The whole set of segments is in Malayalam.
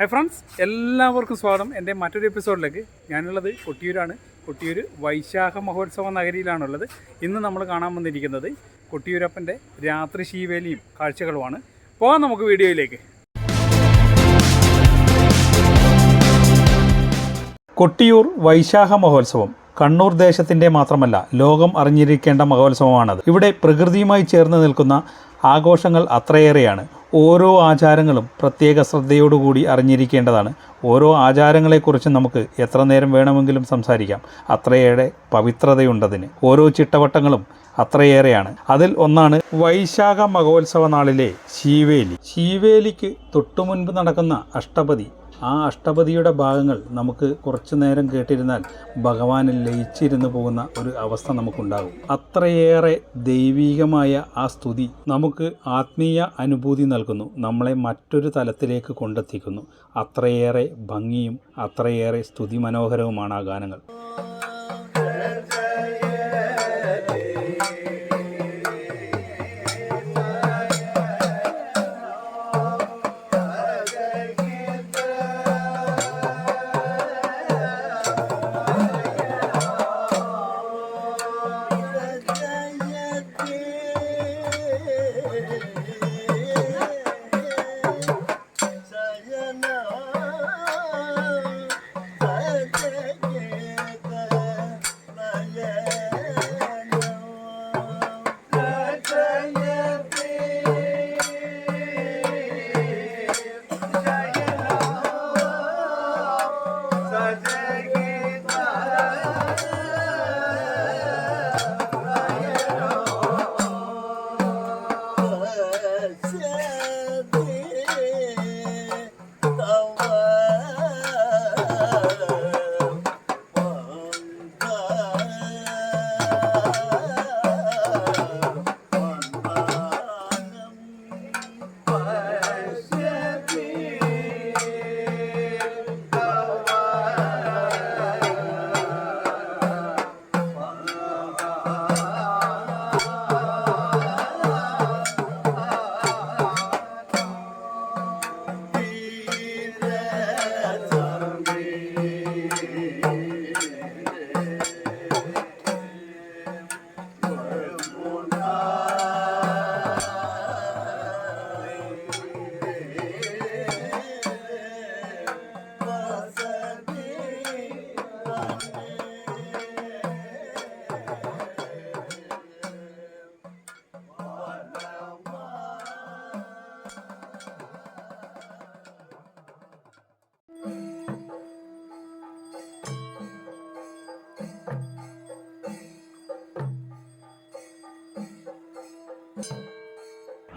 ഹായ് ഫ്രണ്ട്സ് എല്ലാവർക്കും സ്വാഗതം. എന്റെ മറ്റൊരു എപ്പിസോഡിലേക്ക് ഞാനുള്ളത് കൊട്ടിയൂരാണ്. കൊട്ടിയൂർ വൈശാഖ മഹോത്സവ നഗരിയിലാണുള്ളത്. ഇന്ന് നമ്മൾ കാണാൻ വന്നിരിക്കുന്നത് കൊട്ടിയൂരപ്പന്റെ രാത്രി ശീവേലിയും കാഴ്ചകളുമാണ്. പോകാം നമുക്ക് വീഡിയോയിലേക്ക്. കൊട്ടിയൂർ വൈശാഖ മഹോത്സവം കണ്ണൂർ ദേശത്തിന്റെ മാത്രമല്ല ലോകം അറിഞ്ഞിരിക്കേണ്ട മഹോത്സവമാണത്. ഇവിടെ പ്രകൃതിയുമായി ചേർന്ന് നിൽക്കുന്ന ആഘോഷങ്ങൾ അത്രയേറെയാണ്. ഓരോ ആചാരങ്ങളും പ്രത്യേക ശ്രദ്ധയോടുകൂടി അറിഞ്ഞിരിക്കേണ്ടതാണ്. ഓരോ ആചാരങ്ങളെക്കുറിച്ച് നമുക്ക് എത്ര നേരം വേണമെങ്കിലും സംസാരിക്കാം. അത്രയേറെ പവിത്രതയുണ്ടതിന്. ഓരോ ചിട്ടവട്ടങ്ങളും അത്രയേറെയാണ്. അതിൽ ഒന്നാണ് വൈശാഖ മഹോത്സവ നാളിലെ ശീവേലി. ശീവേലിക്ക് തൊട്ടുമുൻപ് നടക്കുന്ന അഷ്ടപതി ആ അഷ്ടപതിയുടെ ഭാഗങ്ങൾ നമുക്ക് കുറച്ചു നേരം കേട്ടിരുന്നാൽ ഭഗവാനിൽ ലയിച്ചിരുന്നു പോകുന്ന ഒരു അവസ്ഥ നമുക്കുണ്ടാകും. അത്രയേറെ ദൈവീകമായ ആ സ്തുതി നമുക്ക് ആത്മീയ അനുഭൂതി നൽകുന്നു. നമ്മളെ മറ്റൊരു തലത്തിലേക്ക് കൊണ്ടെത്തിക്കുന്നു. അത്രയേറെ ഭംഗിയും അത്രയേറെ സ്തുതി മനോഹരവുമാണ് ആ ഗാനങ്ങൾ.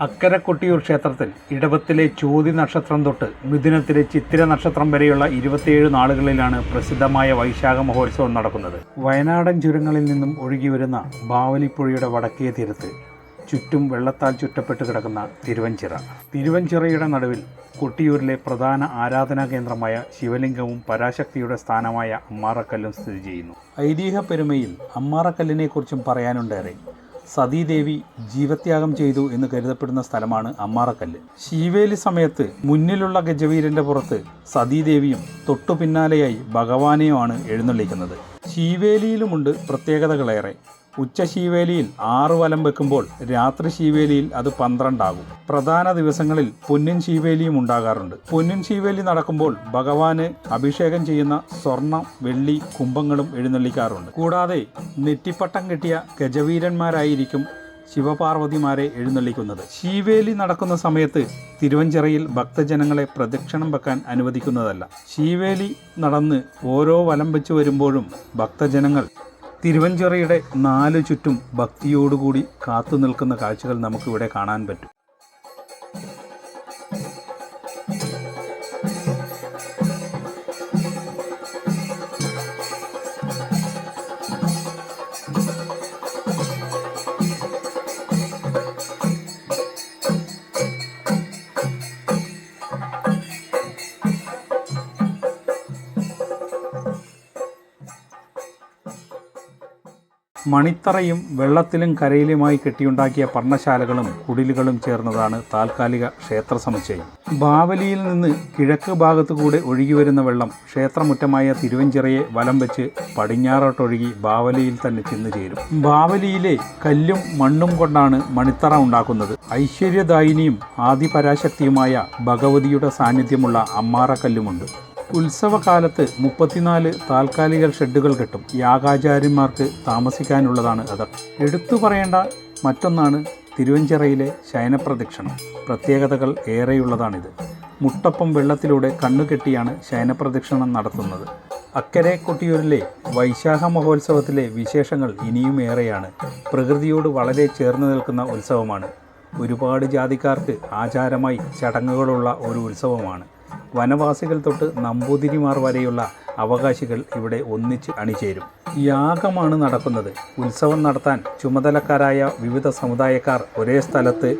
അക്കരെ കൊട്ടിയൂർ ക്ഷേത്രത്തിൽ ഇടവത്തിലെ ചോതി നക്ഷത്രം തൊട്ട് മിഥുനത്തിലെ ചിത്തിര നക്ഷത്രം വരെയുള്ള ഇരുപത്തിയേഴ് നാളുകളിലാണ് പ്രസിദ്ധമായ വൈശാഖ മഹോത്സവം നടക്കുന്നത്. വയനാടൻ ചുരങ്ങളിൽ നിന്നും ഒഴുകി വരുന്ന ബാവലിപ്പുഴയുടെ വടക്കേ തീരത്ത് ചുറ്റും വെള്ളത്താൽ ചുറ്റപ്പെട്ട് കിടക്കുന്ന തിരുവഞ്ചിറ. തിരുവഞ്ചിറയുടെ നടുവിൽ കൊട്ടിയൂരിലെ പ്രധാന ആരാധനാ കേന്ദ്രമായ ശിവലിംഗവും പരാശക്തിയുടെ സ്ഥാനമായ അമ്മാറക്കല്ലും സ്ഥിതി ചെയ്യുന്നു. ഐതിഹ്യ പെരുമയിൽ അമ്മാറക്കല്ലിനെക്കുറിച്ചും പറയാനുണ്ടേറെ. സതീദേവി ജീവത്യാഗം ചെയ്തു എന്ന് കരുതപ്പെടുന്ന സ്ഥലമാണ് അമ്മാറക്കല്ല്. ശീവേലി സമയത്ത് മുന്നിലുള്ള ഗജവീരന്റെ പുറത്ത് സതീദേവിയും തൊട്ടു പിന്നാലെയായി ഭഗവാനെയുമാണ് എഴുന്നള്ളിക്കുന്നത്. ശീവേലിയിലുമുണ്ട് പ്രത്യേകതകളേറെ. ഉച്ച ശീവേലിയിൽ ആറ് വലം വെക്കുമ്പോൾ രാത്രി ശീവേലിയിൽ അത് പന്ത്രണ്ടാകും. പ്രധാന ദിവസങ്ങളിൽ പൊന്നിൻ ശീവേലിയും ഉണ്ടാകാറുണ്ട്. പൊന്നിൻ ശീവേലി നടക്കുമ്പോൾ ഭഗവാന് അഭിഷേകം ചെയ്യുന്ന സ്വർണം വെള്ളി കുംഭങ്ങളും എഴുന്നള്ളിക്കാറുണ്ട്. കൂടാതെ നെറ്റിപ്പട്ടം കിട്ടിയ ഗജവീരന്മാരായിരിക്കും ശിവപാർവതിമാരെ എഴുന്നള്ളിക്കുന്നത്. ശീവേലി നടക്കുന്ന സമയത്ത് തിരുവഞ്ചിറയിൽ ഭക്തജനങ്ങളെ പ്രദക്ഷിണം വെക്കാൻ അനുവദിക്കുന്നതല്ല. ശീവേലി നടന്ന് ഓരോ വലം വെച്ച് വരുമ്പോഴും ഭക്തജനങ്ങൾ തിരുവഞ്ചിറയുടെ നാലു ചുറ്റും ഭക്തിയോടുകൂടി കാത്തു നിൽക്കുന്ന കാഴ്ചകൾ നമുക്കിവിടെ കാണാൻ പറ്റും. മണിത്തറയും വെള്ളത്തിലും കരയിലുമായി കെട്ടിയുണ്ടാക്കിയ പർണശാലകളും കുടിലുകളും ചേർന്നതാണ് താൽക്കാലിക ക്ഷേത്ര സമുച്ചയം. ബാവലിയിൽ നിന്ന് കിഴക്ക് ഭാഗത്തുകൂടെ ഒഴുകിവരുന്ന വെള്ളം ക്ഷേത്രമുറ്റമായ തിരുവഞ്ചിറയെ വലം വെച്ച് പടിഞ്ഞാറോട്ടൊഴുകി ബാവലിയിൽ തന്നെ ചെന്നു ചേരും. ബാവലിയിലെ കല്ലും മണ്ണും കൊണ്ടാണ് മണിത്തറ ഉണ്ടാക്കുന്നത്. ഐശ്വര്യദായിനിയും ആദിപരാശക്തിയുമായ ഭഗവതിയുടെ സാന്നിധ്യമുള്ള അമ്മാറക്കല്ലുമുണ്ട്. ഉത്സവകാലത്ത് മുപ്പത്തിനാല് താൽക്കാലിക ഷെഡുകൾ കിട്ടും. യാഗാചാര്യന്മാർക്ക് താമസിക്കാനുള്ളതാണ് അത്. എടുത്തു പറയേണ്ട മറ്റൊന്നാണ് തിരുവഞ്ചിറയിലെ ശയനപ്രദക്ഷിണം. പ്രത്യേകതകൾ ഏറെയുള്ളതാണിത്. മുട്ടപ്പം വെള്ളത്തിലൂടെ കണ്ണുകെട്ടിയാണ് ശയനപ്രദക്ഷിണം നടത്തുന്നത്. അക്കരെ കൊട്ടിയൂരിലെ വൈശാഖ മഹോത്സവത്തിലെ വിശേഷങ്ങൾ ഇനിയും ഏറെയാണ്. പ്രകൃതിയോട് വളരെ ചേർന്ന് നിൽക്കുന്ന ഉത്സവമാണ്. ഒരുപാട് ജാതിക്കാർക്ക് ആചാരമായി ചടങ്ങുകളുള്ള ഒരു ഉത്സവമാണ്. വനവാസികൾ തൊട്ട് നമ്പൂതിരിമാർ വരെയുള്ള അവകാശികൾ ഇവിടെ ഒന്നിച്ച് അണിചേരും. യാഗമാണ് നടക്കുന്നത്. ഉത്സവം നടത്താൻ ചുമതലക്കാരായ വിവിധ സമുദായക്കാർ ഒരേ സ്ഥലത്ത്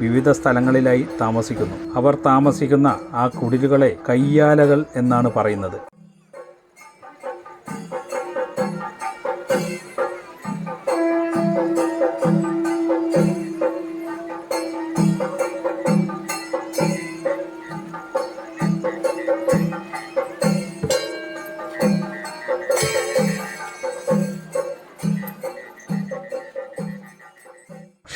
വിവിധ സ്ഥലങ്ങളിലായി താമസിക്കുന്നു. അവർ താമസിക്കുന്ന ആ കുടിലുകളെ കയ്യാലകൾ എന്നാണ് പറയുന്നത്.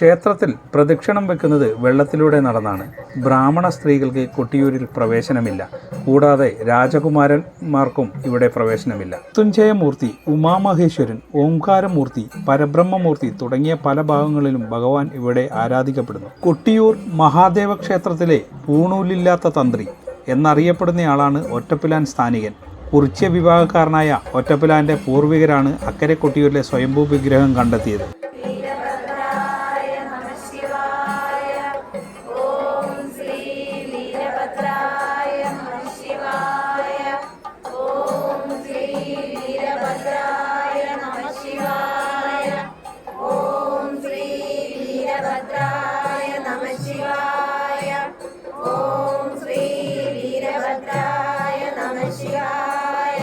ക്ഷേത്രത്തിൽ പ്രദക്ഷിണം വെക്കുന്നത് വെള്ളത്തിലൂടെ നടന്നാണ്. ബ്രാഹ്മണ സ്ത്രീകൾക്ക് കൊട്ടിയൂരിൽ പ്രവേശനമില്ല. കൂടാതെ രാജകുമാരന്മാർക്കും ഇവിടെ പ്രവേശനമില്ല. മൃത്യുഞ്ജയമൂർത്തി ഉമാമഹേശ്വരൻ ഓംകാരമൂർത്തി പരബ്രഹ്മമൂർത്തി തുടങ്ങിയ പല ഭാഗങ്ങളിലും ഭഗവാൻ ഇവിടെ ആരാധിക്കപ്പെടുന്നു. കൊട്ടിയൂർ മഹാദേവ ക്ഷേത്രത്തിലെ പൂണൂലില്ലാത്ത തന്ത്രി എന്നറിയപ്പെടുന്നയാളാണ് ഒറ്റപ്പിലാൻ സ്ഥാനികൻ. കുറിച്യ വിഭാഗക്കാരനായ ഒറ്റപ്പിലാന്റെ പൂർവികരാണ് അക്കരെ കൊട്ടിയൂരിലെ സ്വയംഭൂ വിഗ്രഹം കണ്ടെത്തിയത്. ശിവായ ഓം ശ്രീ വീരഭദ്രായ ശിവായ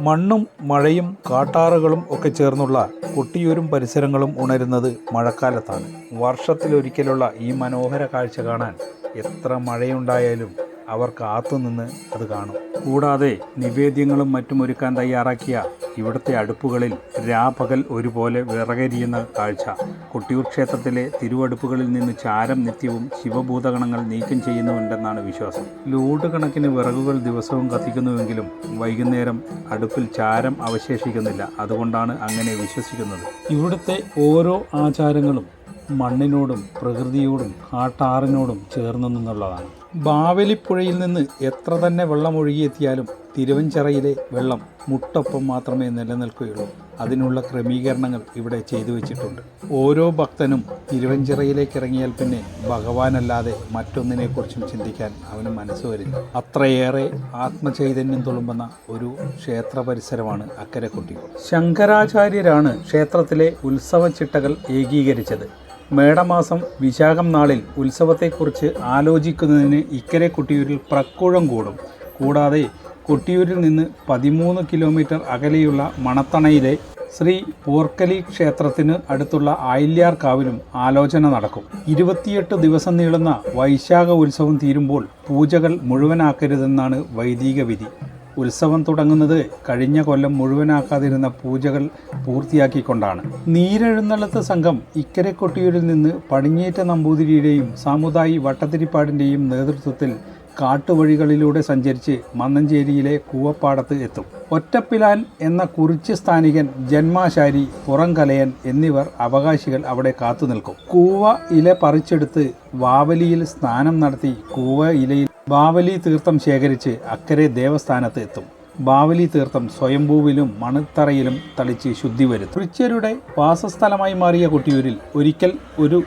മണ്ണും മഴയും കാട്ടാറുകളും ഒക്കെ ചേർന്നുള്ള കൊട്ടിയൂരും പരിസരങ്ങളും ഉണരുന്നത് മഴക്കാലത്താണ്. വർഷത്തിലൊരിക്കലുള്ള ഈ മനോഹര കാഴ്ച കാണാൻ എത്ര മഴയുണ്ടായാലും അവർ കാത്തുനിന്ന് അത് കാണും. കൂടാതെ നിവേദ്യങ്ങളും മറ്റും ഒരുക്കാൻ തയ്യാറാക്കിയ ഇവിടുത്തെ അടുപ്പുകളിൽ രാപകൽ ഒരുപോലെ വിറകരിയുന്ന കാഴ്ച. കൊട്ടിയൂർ ക്ഷേത്രത്തിലെ തിരുവടുപ്പുകളിൽ നിന്ന് ചാരം നിത്യവും ശിവഭൂതഗണങ്ങൾ നീക്കം ചെയ്യുന്നുണ്ടെന്നാണ് വിശ്വാസം. ലോഡ് കണക്കിന് വിറകുകൾ ദിവസവും കത്തിക്കുന്നുവെങ്കിലും വൈകുന്നേരം അടുപ്പിൽ ചാരം അവശേഷിക്കുന്നില്ല. അതുകൊണ്ടാണ് അങ്ങനെ വിശ്വസിക്കുന്നത്. ഇവിടുത്തെ ഓരോ ആചാരങ്ങളും മണ്ണിനോടും പ്രകൃതിയോടും കാട്ടാറിനോടും ചേർന്നു നിന്നുള്ളതാണ്. ബാവലിപ്പുഴയിൽ നിന്ന് എത്ര തന്നെ വെള്ളം ഒഴുകിയെത്തിയാലും തിരുവഞ്ചിറയിലെ വെള്ളം മുട്ടൊപ്പം മാത്രമേ നിലനിൽക്കുകയുള്ളൂ. അതിനുള്ള ക്രമീകരണങ്ങൾ ഇവിടെ ചെയ്തു വെച്ചിട്ടുണ്ട്. ഓരോ ഭക്തനും തിരുവഞ്ചിറയിലേക്ക് ഇറങ്ങിയാൽ പിന്നെ ഭഗവാനല്ലാതെ മറ്റൊന്നിനെക്കുറിച്ചും ചിന്തിക്കാൻ അവന് മനസ്സ് വരില്ല. അത്രയേറെ ആത്മചൈതന്യം തുളുമ്പുന്ന ഒരു ക്ഷേത്ര പരിസരമാണ് അക്കരക്കുട്ടി. ശങ്കരാചാര്യരാണ് ക്ഷേത്രത്തിലെ ഉത്സവ ചിട്ടകൾ ഏകീകരിച്ചത്. മേടമാസം വിശാഖം നാളിൽ ഉത്സവത്തെക്കുറിച്ച് ആലോചിക്കുന്നതിന് ഇക്കരെ കൊട്ടിയൂരിൽ പ്രക്കുഴം കൂടും. കൂടാതെ കൊട്ടിയൂരിൽ നിന്ന് പതിമൂന്ന് കിലോമീറ്റർ അകലെയുള്ള മണത്തണയിലെ ശ്രീ പോർക്കലി ക്ഷേത്രത്തിന് അടുത്തുള്ള ആയില്യാർക്കാവിലും ആലോചന നടക്കും. ഇരുപത്തിയെട്ട് ദിവസം നീളുന്ന വൈശാഖ ഉത്സവം തീരുമ്പോൾ പൂജകൾ മുഴുവനാക്കരുതെന്നാണ് വൈദിക വിധി. ഉത്സവം തുടങ്ങുന്നത് കഴിഞ്ഞ കൊല്ലം മുഴുവനാക്കാതിരുന്ന പൂജകൾ പൂർത്തിയാക്കിക്കൊണ്ടാണ്. നീരെഴുന്നള്ളത്ത് സംഘം ഇക്കരെ കൊട്ടിയൂരിൽ നിന്ന് പടിഞ്ഞേറ്റ നമ്പൂതിരിയുടെയും സാമുദായി വട്ടത്തിരിപ്പാടിന്റെയും നേതൃത്വത്തിൽ കാട്ടുവഴികളിലൂടെ സഞ്ചരിച്ച് മന്നഞ്ചേരിയിലെ കൂവപ്പാടത്ത് എത്തും. ഒറ്റപ്പിലാൻ എന്ന കുറിച്ച് സ്ഥാനികൻ ജന്മാശാരി പുറംകലയൻ എന്നിവർ അവകാശികൾ അവിടെ കാത്തുനിൽക്കും. കൂവ ഇല പറിച്ചെടുത്ത് വാവലിയിൽ സ്നാനം നടത്തി കൂവ ഇലയിൽ ബാവലി തീർത്ഥം ശേഖരിച്ച് അക്കരെ ദേവസ്ഥാനത്ത് എത്തും. ബാവലി തീർത്ഥം സ്വയംഭൂവിലും മണത്തറയിലും തളിച്ച് ശുദ്ധി വരും കുറിച്യരുടെ വാസസ്ഥലമായി മാറിയ കൊട്ടിയൂരിൽ ഒരിക്കൽ ഒരു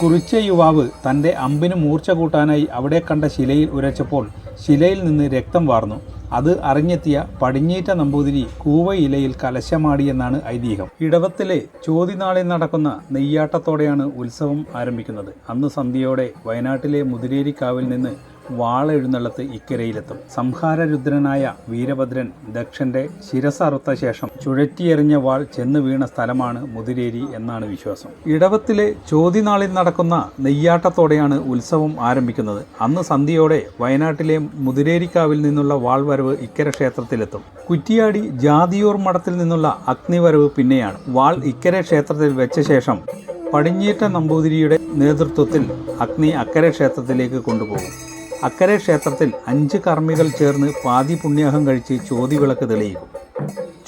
കുറിച്യ യുവാവ് തന്റെ അമ്പിന് മൂർച്ച കൂട്ടാനായി അവിടെ കണ്ട ശിലയിൽ ഉരച്ചപ്പോൾ ശിലയിൽ നിന്ന് രക്തം വാർന്നു. അത് അറിഞ്ഞെത്തിയ പടിഞ്ഞീറ്റ നമ്പൂതിരി കൂവ ഇലയിൽ കലശമാടിയെന്നാണ് ഐതിഹ്യം. ഇടവത്തിലെ ചോതിനാളിൽ നടക്കുന്ന നെയ്യാട്ടത്തോടെയാണ് ഉത്സവം ആരംഭിക്കുന്നത്. അന്ന് സന്ധ്യയോടെ വയനാട്ടിലെ മുതിരേരിക്കാവിൽ നിന്ന് വാളെഴുന്നള്ളത്ത് ഇക്കരയിലെത്തും. സംഹാരരുദ്രനായ വീരഭദ്രൻ ദക്ഷന്റെ ശിരസറുത്ത ശേഷം ചുഴറ്റിയെറിഞ്ഞ വാൾ ചെന്ന് വീണ സ്ഥലമാണ് മുതിരേരി എന്നാണ് വിശ്വാസം. ഇടവത്തിലെ ചോതിനാളിൽ നടക്കുന്ന നെയ്യാട്ടത്തോടെയാണ് ഉത്സവം ആരംഭിക്കുന്നത്. അന്ന് സന്ധ്യയോടെ വയനാട്ടിലെ മുതിരേരിക്കാവിൽ നിന്നുള്ള വാൾവരവ് ഇക്കര ക്ഷേത്രത്തിലെത്തും. കുറ്റിയാടി ജാതിയൂർ മഠത്തിൽ നിന്നുള്ള അഗ്നിവരവ് പിന്നെയാണ്. വാൾ ഇക്കര ക്ഷേത്രത്തിൽ വെച്ച ശേഷം പടിഞ്ഞേറ്റ നമ്പൂതിരിയുടെ നേതൃത്വത്തിൽ അഗ്നി അക്കരെ ക്ഷേത്രത്തിലേക്ക് കൊണ്ടുപോകും. അക്കരെ ക്ഷേത്രത്തിൽ അഞ്ച് കർമ്മികൾ ചേർന്ന് പാതി പുണ്യാഹം കഴിച്ച് ചോതിവിളക്ക് തെളിയിക്കും.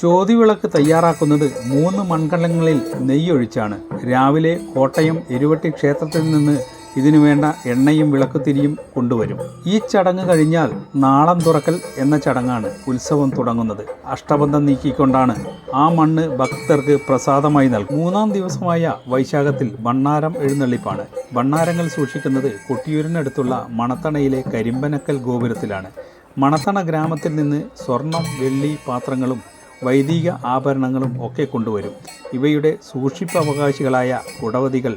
ചോതിവിളക്ക് തയ്യാറാക്കുന്നത് മൂന്ന് മൺകലങ്ങളിൽ നെയ്യൊഴിച്ചാണ്. രാവിലെ കോട്ടയം എരുവട്ടി ക്ഷേത്രത്തിൽ നിന്ന് ഇതിനു വേണ്ട എണ്ണയും വിളക്കുതിരിയും കൊണ്ടുവരും. ഈ ചടങ്ങ് കഴിഞ്ഞാൽ നാളം തുറക്കൽ എന്ന ചടങ്ങാണ് ഉത്സവം തുടങ്ങുന്നത്. അഷ്ടബന്ധം നീക്കിക്കൊണ്ടാണ് ആ മണ്ണ് ഭക്തർക്ക് പ്രസാദമായി നൽകും മൂന്നാം ദിവസമായ വൈശാഖത്തിൽ ഭണ്ണാരം എഴുന്നള്ളിപ്പാണ്. ഭണ്ണാരങ്ങൾ സൂക്ഷിക്കുന്നത് കൊട്ടിയൂരിനടുത്തുള്ള മണത്തണയിലെ കരിമ്പനക്കൽ ഗോപുരത്തിലാണ്. മണത്തണ ഗ്രാമത്തിൽ നിന്ന് സ്വർണം വെള്ളി പാത്രങ്ങളും വൈദിക ആഭരണങ്ങളും ഒക്കെ കൊണ്ടുവരും. ഇവയുടെ സൂക്ഷിപ്പവകാശികളായ കുടവതികൾ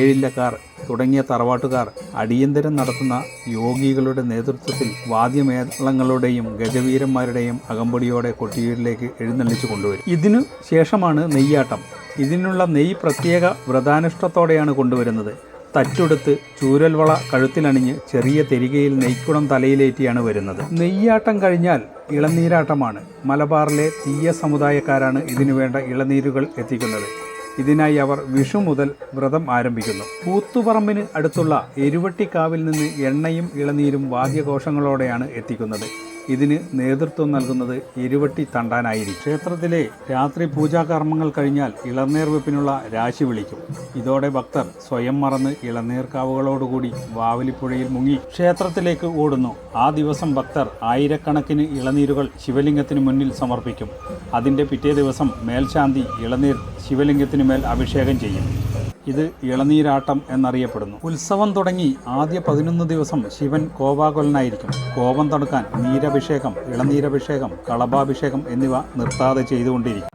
ഏഴില്ലക്കാർ തുടങ്ങിയ തറവാട്ടുകാർ അടിയന്തരം നടത്തുന്ന യോഗികളുടെ നേതൃത്വത്തിൽ വാദ്യമേളങ്ങളുടെയും ഗജവീരന്മാരുടെയും അകമ്പടിയോടെ കൊട്ടിയൂരിലേക്ക് എഴുന്നള്ളിച്ചു കൊണ്ടുവരും. ഇതിനു ശേഷമാണ് നെയ്യാട്ടം. ഇതിനുള്ള നെയ്യ് പ്രത്യേക വ്രതാനുഷ്ഠത്തോടെയാണ് കൊണ്ടുവരുന്നത്. തച്ചുടുത്ത് ചൂരൽവള കഴുത്തിലണിഞ്ഞ് ചെറിയ തെരികയിൽ നെയ്ക്കുടം തലയിലേറ്റിയാണ് വരുന്നത്. നെയ്യാട്ടം കഴിഞ്ഞാൽ ഇളനീരാട്ടമാണ്. മലബാറിലെ തീയ സമുദായക്കാരാണ് ഇതിനു വേണ്ട ഇളനീരുകൾ എത്തിക്കുന്നത്. ഇതിനായി അവർ വിഷു മുതൽ വ്രതം ആരംഭിക്കുന്നു. കൂത്തുപറമ്പിന് അടുത്തുള്ള എരുവട്ടിക്കാവിൽ നിന്ന് എണ്ണയും ഇളനീരും വാദ്യഘോഷങ്ങളോടെയാണ് എത്തിക്കുന്നത്. ഇതിന് നേതൃത്വം നൽകുന്നത് ഇരുവട്ടി തണ്ടാനായിരിക്കും. ക്ഷേത്രത്തിലെ രാത്രി പൂജാകർമ്മങ്ങൾ കഴിഞ്ഞാൽ ഇളനീർ വെപ്പിനുള്ള രാശി വിളിക്കും. ഇതോടെ ഭക്തർ സ്വയം മറന്ന് ഇളനീർക്കാവുകളോടുകൂടി വാവലിപ്പുഴയിൽ മുങ്ങി ക്ഷേത്രത്തിലേക്ക് ഓടുന്നു. ആ ദിവസം ഭക്തർ ആയിരക്കണക്കിന് ഇളനീരുകൾ ശിവലിംഗത്തിന് മുന്നിൽ സമർപ്പിക്കും. അതിന്റെ പിറ്റേ ദിവസം മേൽശാന്തി ഇളനീർ ശിവലിംഗത്തിനുമേൽ അഭിഷേകം ചെയ്യും. ഇത് ഇളനീരാട്ടം എന്നറിയപ്പെടുന്നു. ഉത്സവം തുടങ്ങി ആദ്യ പതിനൊന്ന് ദിവസം ശിവൻ കോപാകുലനായിരിക്കും. കോപം തടുക്കാൻ നീരഭിഷേകം ഇളനീരഭിഷേകം കളഭാഭിഷേകം എന്നിവ നിർത്താതെ ചെയ്തുകൊണ്ടിരിക്കും.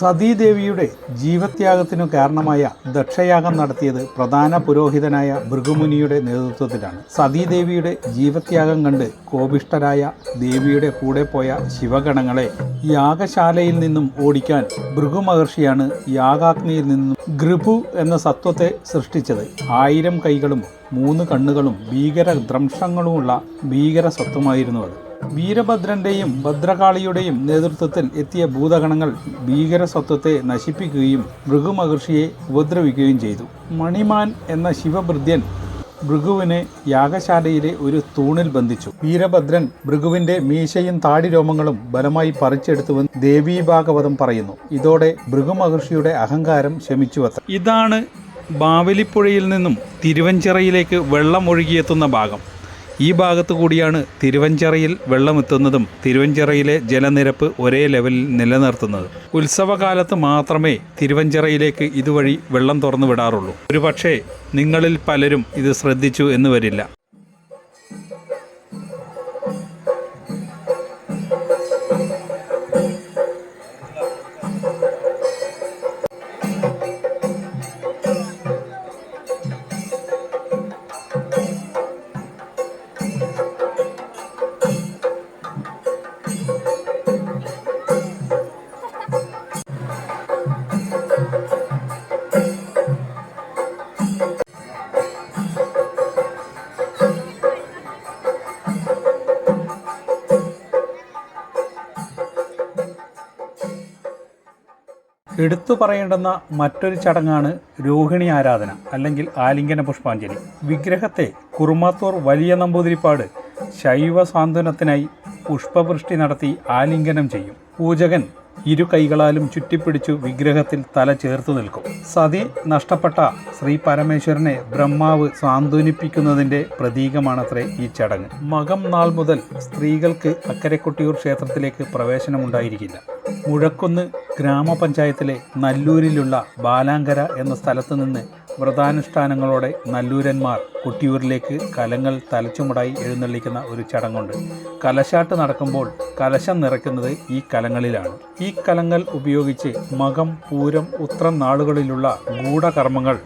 സതീദേവിയുടെ ജീവത്യാഗത്തിനു കാരണമായ ദക്ഷയാഗം നടത്തിയത് പ്രധാന പുരോഹിതനായ ഭൃഗുമുനിയുടെ നേതൃത്വത്തിലാണ്. സതീദേവിയുടെ ജീവത്യാഗം കണ്ട് കോപിഷ്ടരായ ദേവിയുടെ കൂടെ പോയ ശിവഗണങ്ങളെ യാഗശാലയിൽ നിന്നും ഓടിക്കാൻ ഭൃഗു മഹർഷിയാണ് യാഗാഗ്നിയിൽ നിന്നും ഗൃഭു എന്ന സത്വത്തെ സൃഷ്ടിച്ചത്. ആയിരം കൈകളും മൂന്ന് കണ്ണുകളും ഭീകര ദ്രംശങ്ങളുമുള്ള ഭീകര സ്വത്വമായിരുന്നു അത്. വീരഭദ്രന്റെയും ഭദ്രകാളിയുടെയും നേതൃത്വത്തിൽ എത്തിയ ഭൂതഗണങ്ങൾ ഭീകരസ്വത്വത്തെ നശിപ്പിക്കുകയും ഭൃഗുമഹർഷിയെ ഉപദ്രവിക്കുകയും ചെയ്തു. മണിമാൻ എന്ന ശിവഭൃത്യൻ ഭൃഗുവിനെ യാഗശാലയിലെ ഒരു തൂണിൽ ബന്ധിച്ചു. വീരഭദ്രൻ ഭൃഗുവിന്റെ മീശയും താടിരോമങ്ങളും ബലമായി പറിച്ചെടുത്തുവെന്ന് ദേവീഭാഗവതം പറയുന്നു. ഇതോടെ ഭൃഗുമഹർഷിയുടെ അഹങ്കാരം ശമിച്ചുവത്ര. ഇതാണ് ബാവലിപ്പുഴയിൽ നിന്നും തിരുവഞ്ചിറയിലേക്ക് വെള്ളം ഒഴുകിയെത്തുന്ന ഭാഗം. ഈ ഭാഗത്തു കൂടിയാണ് തിരുവഞ്ചിറയിൽ വെള്ളമെത്തുന്നതും തിരുവഞ്ചിറയിലെ ജലനിരപ്പ് ഒരേ ലെവലിൽ നിലനിർത്തുന്നത്. ഉത്സവകാലത്ത് മാത്രമേ തിരുവഞ്ചിറയിലേക്ക് ഇതുവഴി വെള്ളം തുറന്നു വിടാറുള്ളൂ. ഒരുപക്ഷേ നിങ്ങളിൽ പലരും ഇത് ശ്രദ്ധിച്ചു എന്ന് വരില്ല. എടുത്തു പറയേണ്ടുന്ന മറ്റൊരു ചടങ്ങാണ് രോഹിണി ആരാധന അല്ലെങ്കിൽ ആലിംഗന പുഷ്പാഞ്ജലി. വിഗ്രഹത്തെ കുറുമാത്തൂർ വലിയ നമ്പൂതിരിപ്പാട് ശൈവ സാന്ത്വനത്തിനായി പുഷ്പവൃഷ്ടി നടത്തി ആലിംഗനം ചെയ്യും. പൂജകൻ ഇരു കൈകളാലും ചുറ്റിപ്പിടിച്ചു വിഗ്രഹത്തിൽ തല ചേർത്തു നിൽക്കും. സതി നഷ്ടപ്പെട്ട ശ്രീ പരമേശ്വരനെ ബ്രഹ്മാവ് സാന്ത്വനിപ്പിക്കുന്നതിന്റെ പ്രതീകമാണത്രേ ഈ ചടങ്ങ്. മകം നാൾ മുതൽ സ്ത്രീകൾക്ക് അക്കരെ കൊട്ടിയൂർ ക്ഷേത്രത്തിലേക്ക് പ്രവേശനമുണ്ടായിരിക്കില്ല. മുഴക്കുന്ന് ഗ്രാമപഞ്ചായത്തിലെ നല്ലൂരിലുള്ള ബാലാങ്കര എന്ന സ്ഥലത്ത് നിന്ന് വ്രതാനുഷ്ഠാനങ്ങളോടെ നല്ലൂരന്മാർ കൊട്ടിയൂരിലേക്ക് കലങ്ങൾ തലച്ചുമുടായി എഴുന്നള്ളിക്കുന്ന ഒരു ചടങ്ങുണ്ട്. കലശാട്ട് നടക്കുമ്പോൾ കലശം നിറയ്ക്കുന്നത് ഈ കലങ്ങളിലാണ്. ഈ കലങ്ങൾ ഉപയോഗിച്ച് മകം പൂരം ഉത്രം നാളുകളിലുള്ള ഗൂഢകർമ്മങ്ങൾ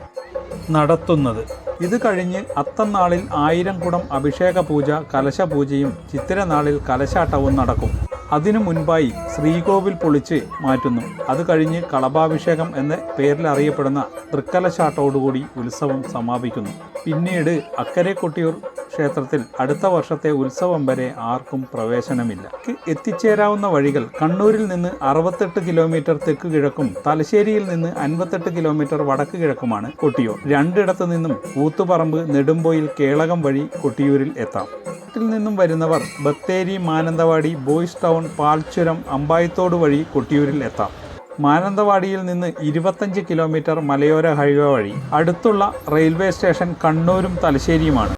നടത്തുന്നത്. ഇത് കഴിഞ്ഞ് അത്തന്നാളിൽ ആയിരം കുടം അഭിഷേക പൂജ കലശ കലശപൂജയും ചിത്തിരനാളിൽ കലശാട്ടവും നടക്കും. അതിനു മുൻപായി ശ്രീകോവിൽ പൊളിച്ച് മാറ്റുന്നു. അത് കഴിഞ്ഞ് കളഭാഭിഷേകം എന്ന പേരിൽ അറിയപ്പെടുന്ന തൃക്കലശാട്ടോടുകൂടി ഉത്സവം സമാപിക്കുന്നു. പിന്നീട് അക്കരെ കൊട്ടിയൂർ ക്ഷേത്രത്തിൽ അടുത്ത വർഷത്തെ ഉത്സവം വരെ ആർക്കും പ്രവേശനമില്ല. എത്തിച്ചേരാവുന്ന വഴികൾ കണ്ണൂരിൽ നിന്ന് അറുപത്തെട്ട് കിലോമീറ്റർ തെക്ക് കിഴക്കും തലശ്ശേരിയിൽ നിന്ന് അൻപത്തെട്ട് കിലോമീറ്റർ വടക്ക് കിഴക്കുമാണ് കൊട്ടിയൂർ. രണ്ടിടത്തു നിന്നും കൂത്തുപറമ്പ് നെടുമ്പോയിൽ കേളകം വഴി കൊട്ടിയൂരിൽ എത്താം. നാട്ടിൽ നിന്നും വരുന്നവർ ബത്തേരി മാനന്തവാടി ബോയ്സ് ടൗൺ പാൽച്ചുരം അമ്പായത്തോട് വഴി കൊട്ടിയൂരിൽ എത്താം. മാനന്തവാടിയിൽ നിന്ന് ഇരുപത്തഞ്ച് കിലോമീറ്റർ മലയോര ഹൈവേ വഴി. അടുത്തുള്ള റെയിൽവേ സ്റ്റേഷൻ കണ്ണൂരും തലശ്ശേരിയുമാണ്.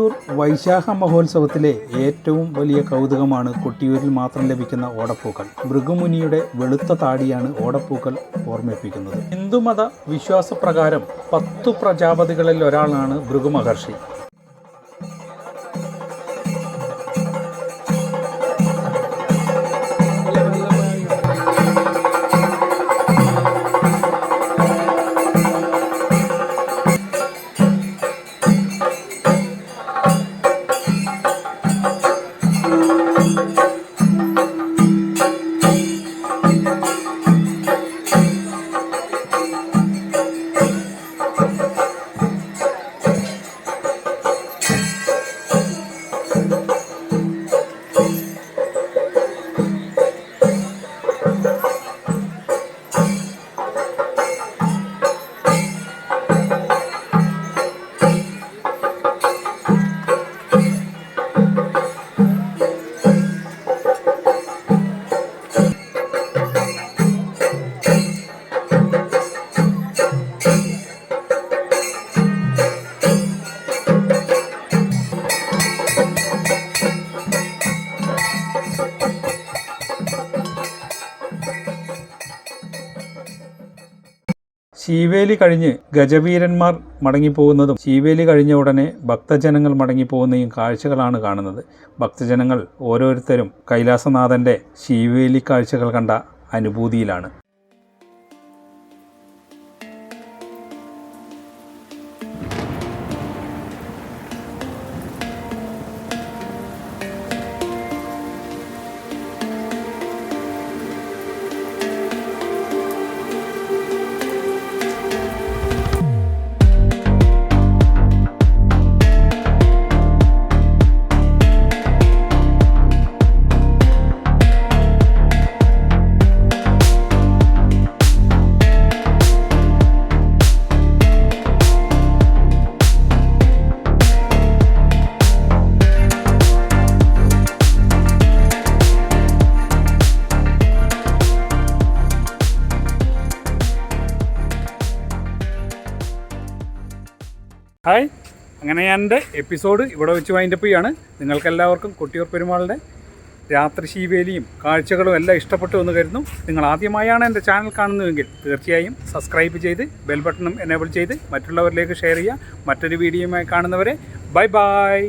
കൊട്ടിയൂർ വൈശാഖ മഹോത്സവത്തിലെ ഏറ്റവും വലിയ കൗതുകമാണ് കൊട്ടിയൂരിൽ മാത്രം ലഭിക്കുന്ന ഓടപ്പൂക്കൾ. മൃഗമുനിയുടെ വെളുത്ത താടിയാണ് ഓടപ്പൂക്കൾ ഓർമ്മിപ്പിക്കുന്നത്. ഹിന്ദുമത വിശ്വാസപ്രകാരം പത്തു പ്രജാപതികളിൽ ഒരാളാണ് ഭൃഗു ശീവേലി കഴിഞ്ഞ് ഗജവീരന്മാർ മടങ്ങിപ്പോകുന്നതും ശീവേലി കഴിഞ്ഞ ഉടനെ ഭക്തജനങ്ങൾ മടങ്ങിപ്പോകുന്നതും കാഴ്ചകളാണ് കാണുന്നത്. ഭക്തജനങ്ങൾ ഓരോരുത്തരും കൈലാസനാഥന്റെ ശീവേലി കാഴ്ചകൾ കണ്ട അനുഭൂതിയിലാണ്. ഹായ്. അങ്ങനെ ഞാൻ എന്റെ എപ്പിസോഡ് ഇവിടെ വെച്ച് വൈൻഡ് അപ്പ് ചെയ്യാണ്. നിങ്ങൾക്കെല്ലാവർക്കും കൊട്ടിയൂർ പെരുമാളുടെ രാത്രി ശീവേലിയും കാഴ്ചകളും എല്ലാം ഇഷ്ടപ്പെട്ടു എന്ന് കരുതുന്നു. നിങ്ങൾ ആദ്യമായാണ് എന്റെ ചാനൽ കാണുന്നതെങ്കിൽ തീർച്ചയായും സബ്സ്ക്രൈബ് ചെയ്ത് ബെൽ ബട്ടണും എനേബിൾ ചെയ്ത് മറ്റുള്ളവരിലേക്ക് ഷെയർ ചെയ്യുക. മറ്റൊരു വീഡിയോയുമായി കാണുന്നവരെ ബൈ ബൈ